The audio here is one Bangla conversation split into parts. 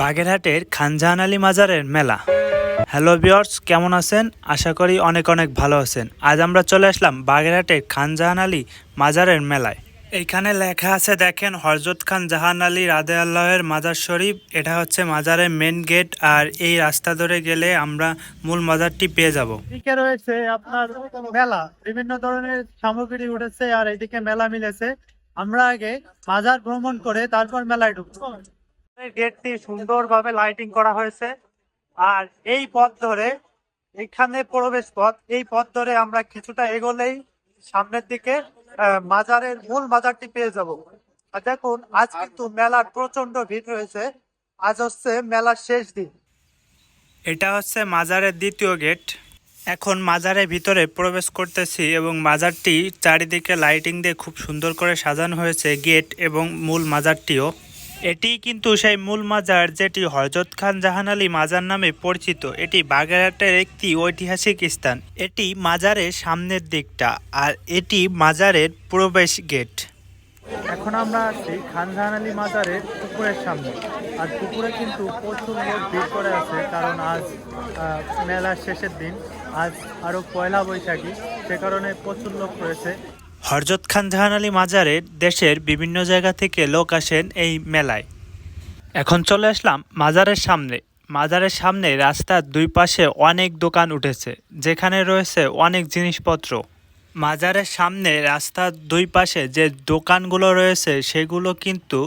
বাগেরহাটের খানজাহান আলী মাজারের মেলা। হ্যালো বিয়ার্স কেমন আছেন? আশা করি অনেক অনেক ভালো আছেন। আজ আমরা চলে আসলাম বাগেরহাটের খানজাহান আলী মাজারের মেলায়। এইখানে লেখা আছে, দেখেন হরজত খান জাহান আলী রাদে আল্লাহের মাজার শরীফ। এটা হচ্ছে মাজারের মেন গেট আর এই রাস্তা ধরে গেলে আমরা মূল মাজারটি পেয়ে যাব। এদিকে রয়েছে আপনার মেলা। বিভিন্ন ধরনের সামগ্রী উঠেছে আর এদিকে মেলা মিলেছে। আমরা আগে মাজার ভ্রমণ করে তারপর মেলায় ঢুকবো। গেটটি সুন্দরভাবে লাইটিং করা হয়েছে। আর এই পথ ধরে এখানে প্রবেশ পথ এই পথ ধরে আমরা কিছুটা এগোলেই সামনের দিকে মাজারের মূল মাজারটি পেয়ে যাব। আর দেখুন আজ কিন্তু মেলার প্রচণ্ড ভিড় রয়েছে। আজ হচ্ছে মেলার শেষ দিন। এটা হচ্ছে মাজারের দ্বিতীয় গেট। এখন মাজারের ভিতরে প্রবেশ করতেছি এবং মাজারটি চারিদিকে লাইটিং দিয়ে খুব সুন্দর করে সাজানো হয়েছে গেট এবং মূল মাজারটিও। এটি কিন্তু সেই মূল মাজার যেটি হজরত খান জাহান আলী মাজার নামে পরিচিত। এটি বাগেরহাটের একটি ঐতিহাসিক স্থান। এটি মাজারের সামনের দিকটা আর এটি মাজারের প্রবেশ গেট। এখন আমরা আছি খান জাহান আলী মাজারের পুকুরের সামনে। আর পুকুরে কিন্তু প্রচুর লোক ভিড় করে আছে, কারণ আজ মেলার শেষের দিন। আজ আরও পয়লা বৈশাখী, সে কারণে প্রচুর লোক রয়েছে। হরজত খান জাহান আলী মাজারের দেশের বিভিন্ন জায়গা থেকে লোক আসেন এই মেলায়। এখন চলে আসলাম মাজারের সামনে। মাজারের সামনে রাস্তার দুই পাশে অনেক দোকান উঠেছে, যেখানে রয়েছে অনেক জিনিসপত্র। মাজারের সামনে রাস্তার দুই পাশে যে দোকানগুলো রয়েছে, সেগুলো কিন্তু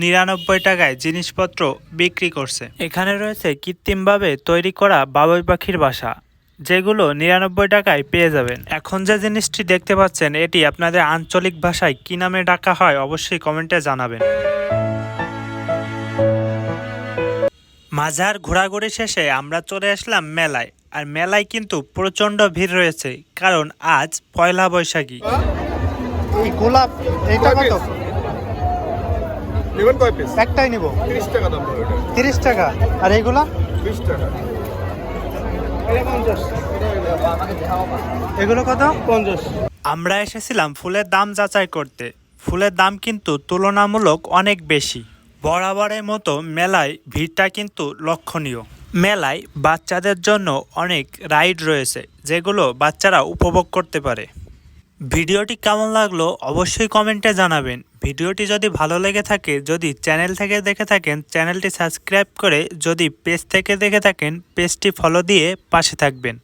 নিরানব্বই টাকায় জিনিসপত্র বিক্রি করছে। এখানে রয়েছে কৃত্রিমভাবে তৈরি করা বাবুই পাখির বাসা। যেগুলো নিরানব্বই টাকায় পেয়ে যাবেন। এখন যে জিনিসটি দেখতে পাচ্ছেন এটি আপনাদের আঞ্চলিক ভাষায় কি নামে ডাকা হয় অবশ্যই কমেন্টে জানাবেন। মাঝার ঘোরাঘুরি শেষে আমরা চলে আসলাম মেলায়। আর মেলায় কিন্তু প্রচণ্ড ভিড় রয়েছে কারণ আজ পয়লা বৈশাখী। এই গোলাপ এটা কত? নেবেন কয় পিস একটাই নিব। তিরিশ টাকা দাম আর এইগুলা? টাকা। এগুলো কত? পঞ্চাশ। আমরা এসেছিলাম ফুলের দাম যাচাই করতে। ফুলের দাম কিন্তু তুলনামূলক অনেক বেশি। বরাবরের মতো মেলায় ভিড়টা কিন্তু লক্ষণীয়। মেলায় বাচ্চাদের জন্য অনেক রাইড রয়েছে যেগুলো বাচ্চারা উপভোগ করতে পারে। ভিডিওটি কেমন লাগল অবশ্যই কমেন্টে জানাবেন। ভিডিওটি যদি ভালো লেগে থাকে, যদি চ্যানেল থেকে দেখে থাকেন, চ্যানেলটি সাবস্ক্রাইব করে যদি পেজ থেকে দেখে থাকেন, পেজটি ফলো দিয়ে পাশে থাকবেন।